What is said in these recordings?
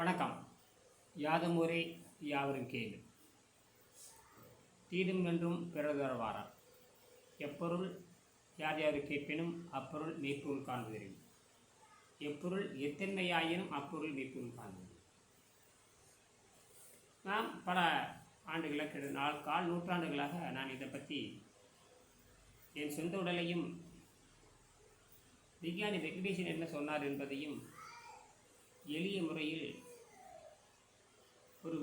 வணக்கம். யாதமுறை யாவரும் கேளு. தீதும் என்றும் பிறதர வாரார். எப்பொருள் யார் யாரு கேட்பினும் அப்பொருள் மெய்ப்பொருள் காண்பதில்லை எப்பொருள் எத்தன்மையாயினும் அப்பொருள் மெய்ப்பொருள் காண்பது நாம் பல ஆண்டுகளுக்கு நாள் கால் நூற்றாண்டுகளாக நான் இதை பற்றி என் சொந்த உடலையும் விஞ்ஞானி வெங்கடேசன் என்ன சொன்னார் என்பதையும் எளிய முறையில் ஒரு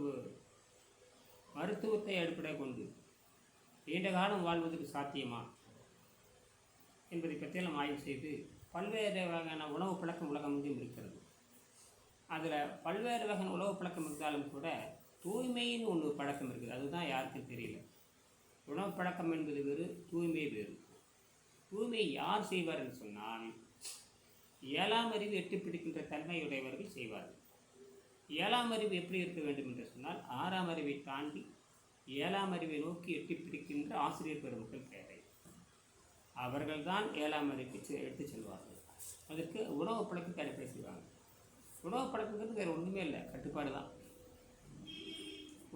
மருத்துவத்தை அடிப்படையாக கொண்டு நீண்ட காலம் வாழ்வதற்கு சாத்தியமா என்பதை பற்றியெல்லாம் ஆய்வு செய்து பல்வேறு வகையான உணவு பழக்கம் உலகம் எங்கும் இருக்கிறது. அதில் பல்வேறு வகையான உணவு பழக்கம் இருந்தாலும் கூட தூய்மைன்னு ஒன்று பழக்கம் இருக்குது. அதுதான் யாருக்கும் தெரியல. உணவு பழக்கம் என்பது வேறு தூய்மை வேறு. தூய்மை யார் செய்வார் என்று சொன்னால் ஏழாம் அறிவு எட்டு பிடிக்கின்ற தன்மையுடையவர்கள் செய்வார்கள். ஏழாம் அறிவு எப்படி இருக்க வேண்டும் என்று சொன்னால் ஆறாம் அறிவை தாண்டி ஏழாம் அறிவை நோக்கி எட்டி பிடிக்கின்ற ஆசிரியர் பெருமக்கள் தேவை. அவர்கள்தான் ஏழாம் அறிவுக்கு எடுத்துச் எடுத்து செல்வார்கள். அதற்கு உணவு பழக்கத்தை அடிப்படை செய்வாங்க. உணவு பழக்கங்கிறது வேறு ஒன்றுமே இல்லை கட்டுப்பாடு தான்.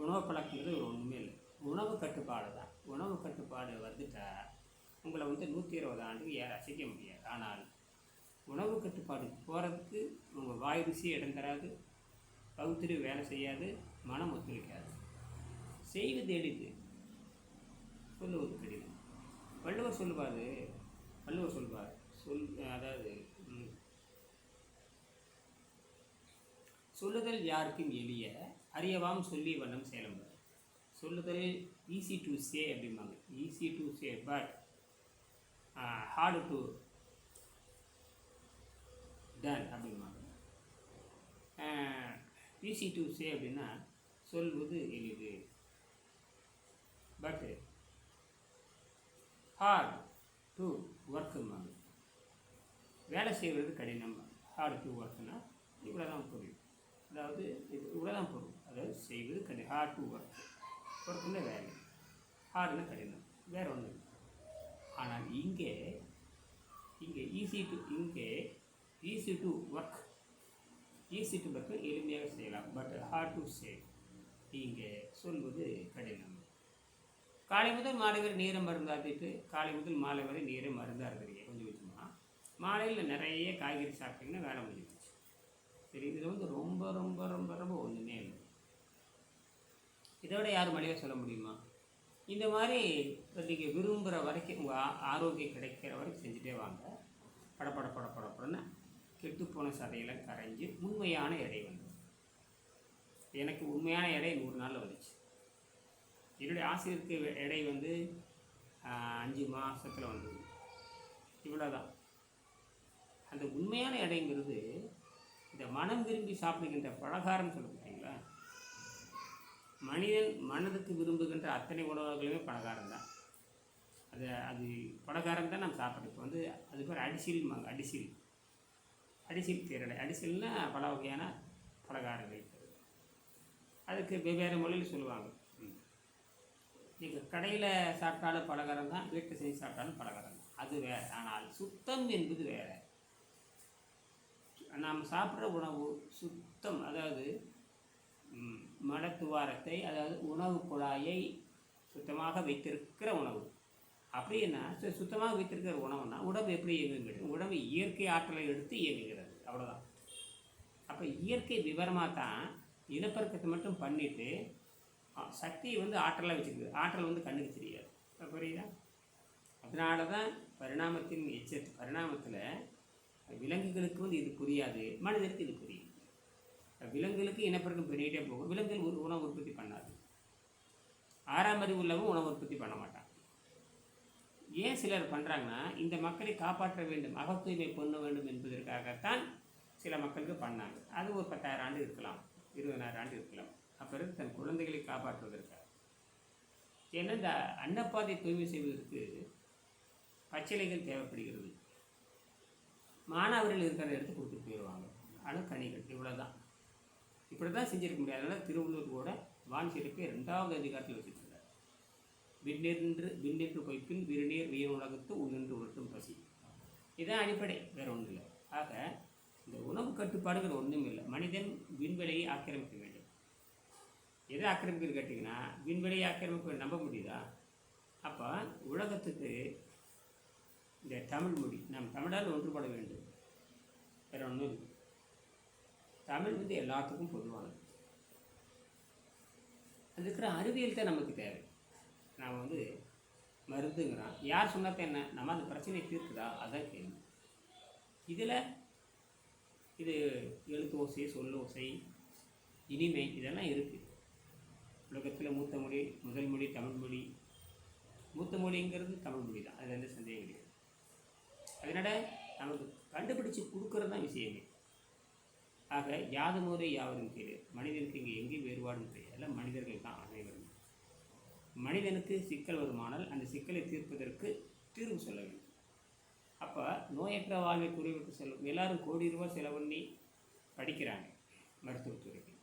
உணவு பழக்கங்கிறது வேறு ஒன்றுமே இல்லை. உணவு கட்டுப்பாடு தான். உணவு கட்டுப்பாடு வந்துட்டா உங்களை வந்து நூற்றி இருபது ஆண்டுக்கு ஏற அசைக்க முடியாது. ஆனால் உணவு கட்டுப்பாடு போகிறதுக்கு உங்கள் வாய் ருசி இடம் தராது. பகுத்தறிவு வேலை செய்யாது மனம் ஒத்துழைக்காது. செய்வது எளிது சொல்லுவது கடினம். வள்ளுவர் சொல்லுவார் வள்ளுவர் சொல்வார் சொல் அதாவது ம், சொல்லுதல் யாருக்கும் எளிய அறியவாம் சொல்லி வண்ணம் சேலம்பர் சொல்லுதல் ஈஸி டு சே அப்படிம்பாங்க. Easy to say but hard to done அப்படிம்பாங்க. ஈஸி டு சே அப்படின்னா சொல்வது எளிது. பட் ஹார்ட் டு ஒர்க்கும்பாங்க வேலை செய்வது கடினம். ஹார்ட் டு ஒர்க்னா இவ்வளோ தான் புரியும். அதாவது இது இவ்வளோ தான் பொருள் அதாவது செய்வது கடி ஹார்ட் டு ஒர்க் ஒர்க்குன்னா வேலை. ஹார்டுனா கடினம். வேறு ஒன்றும் இல்லை. ஆனால் இங்கே இங்கே ஈஸி டு இங்கே easy to work easy to work எளிமையாக செய்யலாம். பட் ஹார்ட் டு சேவ் இங்கே சொல்வது கடினம். காலை முதல் மாலை வரை நீரை மருந்தாத்திட்டு காலை முதல் மாலை வரை நீரை மருந்தாக இருக்கிறீங்க கொஞ்சம். கொஞ்சமாக மாலையில் நிறைய காய்கறி சாப்பிட்டீங்கன்னா வேலை முடிஞ்சு போச்சு சரி இது வந்து ரொம்ப ரொம்ப ரொம்ப ரொம்ப ஒன்றுமே இல்லை. இதோட யாரும் மழையாக சொல்ல முடியுமா? இந்த மாதிரி நீங்கள் விரும்புகிற வரைக்கும் உங்கள் ஆரோக்கியம் கிடைக்கிற வரைக்கும் செஞ்சுட்டே வாங்க. படப்பட படப்படப்படன்னு கெட்டுப்போன சதையெல்லாம் கரைஞ்சி உண்மையான எடை வந்தது. எனக்கு உண்மையான எடை நூறு நாளில் வந்துச்சு. என்னுடைய ஆசிரியருக்கு எடை வந்து அஞ்சு மாதத்தில் வந்தது. இவ்வளோதான் அந்த உண்மையான எடைங்கிறது இந்த மனம் விரும்பி சாப்பிடுகின்ற பலகாரம் சொல்ல பார்த்தீங்களா? மனிதன் மனதுக்கு விரும்புகின்ற அத்தனை உணவுகளுமே பலகாரம் தான். அது அது பலகாரம் தான் நம்ம சாப்பிட்றோம். இப்போ வந்து அது பேர் அடிசில் அடிசில். அடிசில் தேரடை அடிசில்னா பல வகையான பலகாரங்கள். அதுக்கு வெவ்வேறு மொழியில் சொல்லுவாங்க. நீங்கள் கடையில் சாப்பிட்டாலும் பலகாரம் தான் வீட்டு செஞ்சு சாப்பிட்டாலும் பலகாரம் தான். அது வேறு. ஆனால் சுத்தம் என்பது வேறு. நாம் சாப்பிட்ற உணவு சுத்தம் அதாவது மடத்துவாரத்தை மலத்துவாரத்தை அதாவது உணவு குழாயை சுத்தமாக வைத்திருக்கிற உணவு. அப்படின்னா சுத்தமாக வைத்திருக்கிற உணவுனா உடம்பு எப்படி இயங்குகிறது? உடம்பு இயற்கை ஆற்றலை எடுத்து இயங்குகிறது. அவ்வளோதான் அப்போ இயற்கை விவரமாக தான் இனப்பெருக்கத்தை மட்டும் பண்ணிவிட்டு சக்தியை வந்து ஆற்றலாக வச்சுருக்குது ஆற்றல் வந்து கண்ணுக்கு தெரியாது. புரியுதா? அதனால தான் பரிணாமத்தின் எச்ச பரிணாமத்தில் விலங்குகளுக்கு வந்து இது புரியாது மனிதருக்கு இது புரியும் விலங்குகளுக்கு இனப்பெருக்கம் பெருகிட்டே போகும். விலங்குகள் ஒரு உணவு உற்பத்தி பண்ணாது. ஆறாம் அறிவு உள்ளவங்க உணவு உற்பத்தி பண்ண மாட்டான். ஏன் சிலர் பண்ணுறாங்கன்னா இந்த மக்களை காப்பாற்ற வேண்டும் அகத்தூய்மை பண்ண வேண்டும் என்பதற்காகத்தான் சில மக்களுக்கு பண்ணாங்க. அது ஒரு பத்தாயிரம் ஆண்டு இருக்கலாம் இருபதாயிரம் ஆண்டு இருக்கலாம். அப்புறம் தன் குழந்தைகளை காப்பாற்றுவதற்காக. ஏன்னா இந்த அன்னப்பாதை தூய்மை செய்வதற்கு பச்சிலைகள் தேவைப்படுகிறது. மாணவர்கள் இருக்கிற இடத்துக்கு கொடுத்துட்டு போயிடுவாங்க அணுக்கணிகள் இவ்வளோ தான் இப்படி தான் செஞ்சிருக்க முடியாது. அதனால் திருவள்ளூர் கூட வான் சிறப்பை ரெண்டாவது அதிகாரத்தில் வச்சுருக்கிறார். விண்ணின்று விண்ணின்று பொய்ப்பின் விருநீர் வீர உலகத்து உணர்ந்து உருட்டும் பசி. இதுதான் அடிப்படை. வேற ஒன்றும் இல்லை. ஆக இந்த உணவு கட்டுப்பாடுகள் ஒன்றும் இல்லை. மனிதன் விண்வெளியை ஆக்கிரமிக்க வேண்டும். எதை ஆக்கிரமிக்கிறது கேட்டிங்கன்னா விண்வெளியை ஆக்கிரமிக்க நம்ப முடியுதா? அப்போ உலகத்துக்கு இந்த தமிழ் மொழி நம் தமிழால் ஒன்றுபட வேண்டும். வேற ஒன்றும் தமிழ் வந்து எல்லாத்துக்கும் பொதுவானது. அது இருக்கிற அறிவியல் தான் நமக்கு தேவை. நாம் வந்து மருந்துங்கிறான் யார் சொன்னாத்த என்ன? நம்ம அந்த பிரச்சனையை தீர்க்குதா? அதான் கேள்வி. இதில் இது எழுத்து ஓசை சொல் ஓசை இனிமை இதெல்லாம் இருக்குது உலகத்தில் மூத்த மொழி முதல் மொழி தமிழ்மொழி மூத்த மொழிங்கிறது தமிழ் மொழி தான். அதில் எந்த சந்தேகம் கிடையாது. அதனால் நமக்கு கண்டுபிடிச்சு கொடுக்கறது தான் விஷயமே. ஆக யாது முறை யாவரும் கீழே மனிதனுக்கு இங்கே எங்கேயும் வேறுபாடும் கிடையாது மனிதர்கள் தான் அனைவரும். மனிதனுக்கு சிக்கல் வருமானால் அந்த சிக்கலை தீர்ப்பதற்கு தீர்வு சொல்ல வேண்டும். அப்போ நோயற்ற வாழ்வை குறிவிட்டு செல்லும். எல்லாரும் கோடி ரூபாய் செலவு பண்ணி படிக்கிறாங்க மருத்துவத்துறைக்கு.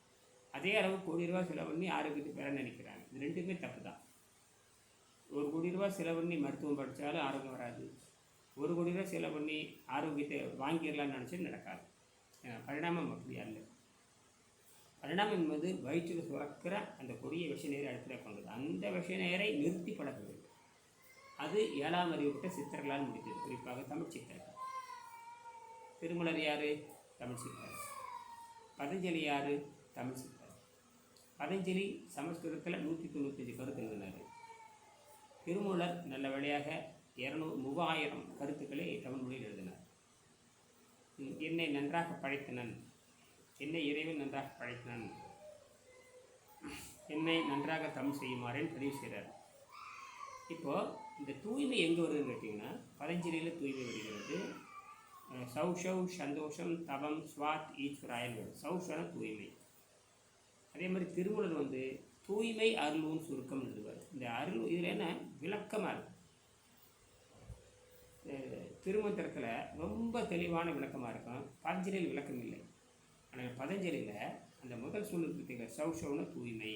அதே அளவு கோடி ரூபா செலவு பண்ணி ஆரோக்கியத்தை பெற நினைக்கிறாங்க. இது ரெண்டுமே தப்பு தான் ஒரு கோடி ரூபா செலவு பண்ணி மருத்துவம் படித்தாலும் ஆரோக்கியம் வராது. ஒரு கோடி ரூபாய் செலவு பண்ணி ஆரோக்கியத்தை வாங்கிடலாம்னு நினச்சி நடக்காது. பரிணாமம் அப்படி அல்ல. பரிணாமம் என்பது வயிற்றில் சுரக்கிற அந்த கொடிய விஷ நேரை அடிப்படையாக கொண்டது. அந்த விஷ நேரை நிறுத்தி பழக்க அது ஏழாம் அறிவுப்பட்ட சித்தர்களால் முடித்தது குறிப்பாக தமிழ் சித்தர்கள். திருமலர் யார்? தமிழ் சித்தர். பதஞ்சலி யார்? தமிழ் சித்தர். பதஞ்சலி சமஸ்கிருதத்தில் நூற்றி தொண்ணூத்தஞ்சு கருத்து எழுதினார். திருமூலர் நல்ல வழியாக இரநூறு மூவாயிரம் கருத்துக்களை தமிழ் மொழியில் எழுதினார். என்னை நன்றாக படைத்தனன் என்னை இறைவன் நன்றாக படைத்தனன் என்னை நன்றாக தமிழ் செய்யுமாறேன் பதிவு செய்கிறார் இப்போது இந்த தூய்மை எங்கே வருதுன்னு கேட்டிங்கன்னா பதஞ்சலியில் தூய்மை வருகிறது. சௌஷவ் சந்தோஷம் தவம் ஸ்வாத் ஈஸ்வராயன் வரும் சௌஷன தூய்மை. அதே மாதிரி திருமூலர் வந்து தூய்மை அருள்னு சுருக்கம் எழுதுவார். இந்த அருள் இதில் என்ன? விளக்கமாக இருக்கும். திருமந்திரத்தில் ரொம்ப தெளிவான விளக்கமாக இருக்கும். பதஞ்சலியில் விளக்கம் இல்லை. ஆனால் பதஞ்சலியில் அந்த முதல் சொல்லுக்கு சௌஷவன தூய்மை.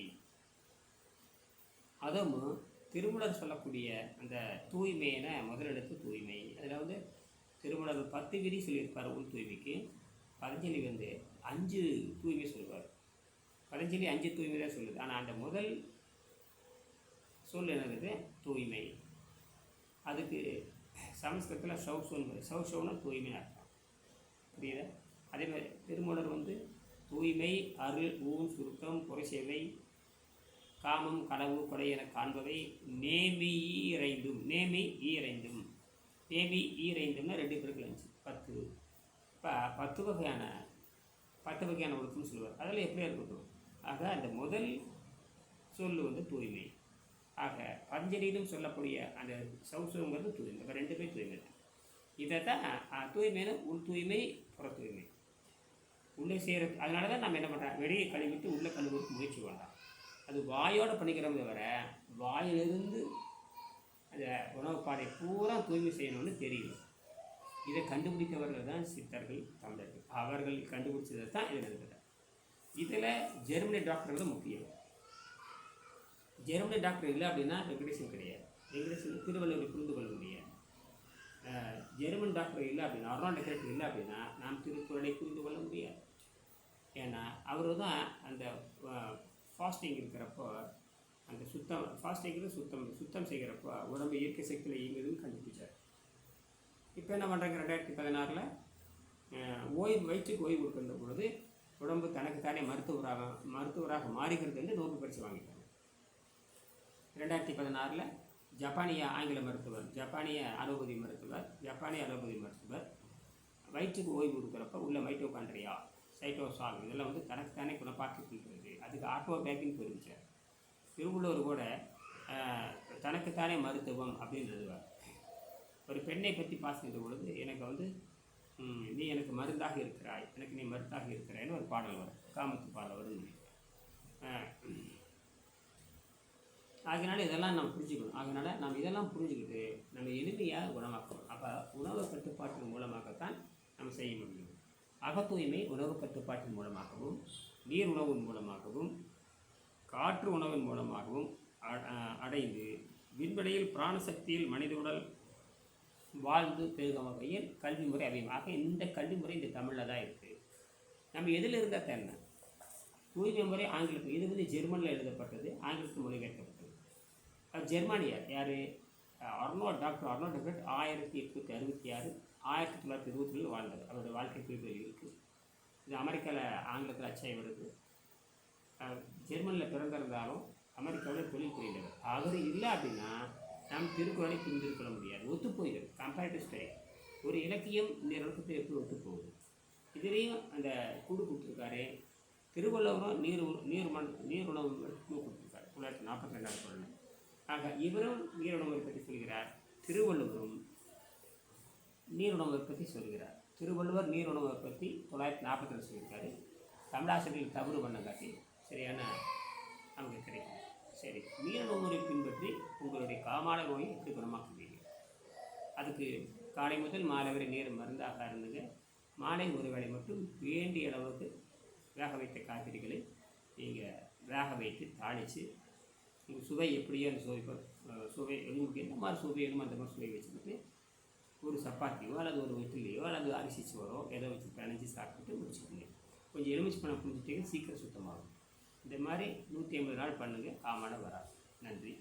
அதுவும் திருமணம் சொல்லக்கூடிய அந்த தூய்மையின முதலெடுத்து தூய்மை. அதில் வந்து திருமணம் பத்து விதி சொல்லியிருப்பார் உள் தூய்மைக்கு. பதஞ்சலி வந்து அஞ்சு தூய்மை சொல்லுவார். பதஞ்சலி அஞ்சு தூய்மை தான் சொல்லுது. ஆனால் அந்த முதல் சொல் என்னது? தூய்மை. அதுக்கு சமஸ்கிருதத்தில் சௌசோன் சௌனா தூய்மை அர்த்தம். புரியுதா? அதே மாதிரி திருமணர் வந்து தூய்மை அருள் ஊன் சுருக்கம் புறசேவை காமம் களவு கொடை என காண்பவை நேமி ஈரைந்தும் நேமி ஈரைந்தும். நேமி ஈரைந்தும்னா ரெண்டு பேருக்கு இருந்துச்சு. பத்து. இப்போ பத்து வகையான பத்து வகையான ஒழுக்கம்னு சொல்லுவார். அதில் எப்படியா இருக்கட்டும் ஆக அந்த முதல் சொல் வந்து தூய்மை. ஆக பஞ்சலியிலும் சொல்லக்கூடிய அந்த சௌசவங்கிறது தூய்மை. இப்போ ரெண்டுமே தூய்மை இதை தான் தூய்மைன்னு உள் தூய்மை புற தூய்மை. உள்ளே செய்கிற அதனால தான் நம்ம என்ன பண்ணுறோம் வெளியே கழுவிட்டு உள்ளே கழுவுறதுக்கு முயற்சி பண்ணுறோம் அது வாயோடு பண்ணிக்கிறோம் தவிர வாயிலிருந்து அந்த உணவு பாதை பூரா தூய்மை செய்யணும்னு தெரியும். இதை கண்டுபிடித்தவர்கள் தான் சித்தர்கள் தமிழர்கள். அவர்கள் கண்டுபிடிச்சதை தான் இதில் இருக்கிறார் இதில் ஜெர்மனி டாக்டர் தான் முக்கியம். ஜெர்மனி டாக்டர் இல்லை அப்படின்னா வெங்கடேசன் கிடையாது. வெங்கடேசன் திருவள்ளுவரை புரிந்து கொள்ள முடியாது. ஜெர்மன் டாக்டர் இல்லை அப்படின்னா அருணா கேரக்டர் இல்லை அப்படின்னா நாம் திருக்குறளை புரிந்து கொள்ள முடியாது. ஏன்னா அவர் தான் அந்த ஃபாஸ்டிங் இருக்கிறப்போ அந்த சுத்தம் ஃபாஸ்டிங்கிறது சுத்தம் சுத்தம் செய்கிறப்போ உடம்பு இயற்கை சக்தியில் இயங்குதுன்னு கண்டுபிடிச்சார். இப்போ என்ன பண்ணுறாங்க ரெண்டாயிரத்தி பதினாறில் ஓய்வு வயிற்றுக்கு ஓய்வு கொடுக்கின்ற பொழுது உடம்பு தனக்கு தானே மருத்துவராக மருத்துவராக மாறுகிறது என்று நோபல் பரிசு வாங்கிட்டாங்க. ரெண்டாயிரத்தி பதினாறில் ஜப்பானிய ஆங்கில மருத்துவர் ஜப்பானிய அலோபதி மருத்துவர் ஜப்பானிய அலோபதி மருத்துவர் வயிற்றுக்கு ஓய்வு கொடுக்குறப்ப உள்ள மைட்டோகாண்ட்ரியா சைட்டோசால் இதெல்லாம் வந்து தனக்குத்தானே குணப்பாக்கி கொள்கிறது அதுக்கு ஆட்டோ பேக்கிங் தெரிவிச்சார் திருவள்ளுவர் கூட தனக்குத்தானே மருத்துவம் அப்படின்னு ஒரு பெண்ணை பற்றி பாசுகின்ற பொழுது எனக்கு வந்து நீ எனக்கு மருந்தாக இருக்கிறாய் எனக்கு நீ மருந்தாக இருக்கிறாய்னு ஒரு பாடல் வரும். காமத்து பாடல் வருது அதனால் இதெல்லாம் நம்ம புரிஞ்சுக்கணும். அதனால் நாம் இதெல்லாம் புரிஞ்சுக்கிட்டு நம்ம எளிமையாக குணமாக்கணும். அப்போ உணவு கட்டுப்பாட்டின் மூலமாகத்தான் நம்ம செய்ய முடியும். அகத்தூய்மை உணவு கட்டுப்பாட்டின் மூலமாகவும் நீர் உணவின் மூலமாகவும் காற்று உணவின் மூலமாகவும் அடைந்து விண்வெளியில் பிராணசக்தியில் மனித உடல் வாழ்ந்து பெருகும் வகையில் கல்வி முறை அதிகமாக இந்த கல்வி முறை இந்த தமிழில் தான் இருக்குது நம்ம எதில் இருந்தால் தென்ன தூய்மை முறை ஆங்கிலத்தில் இது வந்து ஜெர்மனில் எழுதப்பட்டது ஆங்கிலத்தில் மொழிபெயர்க்கப்பட்டது. அது ஜெர்மானியார் யார்? அர்னோ டாக்டர் அர்னோ டெக்ரட் ஆயிரத்தி எட்நூற்றி அறுபத்தி ஆறு ஆயிரத்தி தொள்ளாயிரத்தி இருபத்தி ஏழு வாழ்ந்தது அவருடைய வாழ்க்கை குறிப்புகள் இருக்குது இது அமெரிக்காவில் ஆங்கிலத்தில் அச்சாய் வருது. ஜெர்மனியில் பிறந்திருந்தாலும் அமெரிக்காவில் தொழில் புரிந்தவர். அவர் இல்லை அப்படின்னா நாம் திருக்குறளை புரிந்திருக்க முடியாது. ஒத்து போயிடும். கம்பேரிட்டிவ் ஸ்டடி ஒரு இலக்கியம் இந்த இலக்கத்தை எப்படி ஒத்து போகுது? இதுலேயும் அந்த கூடு கொடுத்துருக்காரு. திருவள்ளுவரும் நீர் நீர் மண் நீர் உணவு கொடுத்துருக்காரு. தொள்ளாயிரத்தி நாற்பத்தி ரெண்டாவது குரல் ஆக இவரும் நீருணவை பற்றி சொல்கிறார். திருவள்ளுவரும் நீருணவை பற்றி சொல்கிறார். திருவள்ளுவர் நீருணவை பற்றி தொள்ளாயிரத்தி நாற்பத்தி ரெண்டு சொல்லியிருக்காரு. தமிழாசிரியர்கள் தவறு பண்ண காட்டி சரியான நமக்கு கிடைக்கும். சரி நீர் முறை பின்பற்றி உங்களுடைய காமான நோயை எப்படி குணமாக்குவீங்க அதுக்கு காலை முதல் மாலை வரை நீர் மருந்தாக இருந்துங்க மாலை ஒரு வேளை மட்டும் வேண்டிய அளவுக்கு வேக வைத்த காய்கறிகளை நீங்கள் வேக வைத்து தாளித்து உங்கள் சுவை எப்படியோ அந்த சுவை ப- சுவை உங்களுக்கு எந்த மாதிரி சுவை வேணுமோ அந்த மாதிரி சுவை வச்சுக்கிட்டு ஒரு சப்பாத்தியோ அல்லது ஒரு இட்லியோ அல்லது அரிசி சோறோ ஏதோ வச்சு பிணைஞ்சி சாப்பிட்டு முடிச்சுக்கோங்க. கொஞ்சம் எலுமிச்சு பழம் புரிஞ்சுட்டீங்க சீக்கிரம் சுத்தமாகும். இந்த மாதிரி நூற்றி ஐம்பது நாள் பண்ணுங்கள் காமான வராது. நன்றி.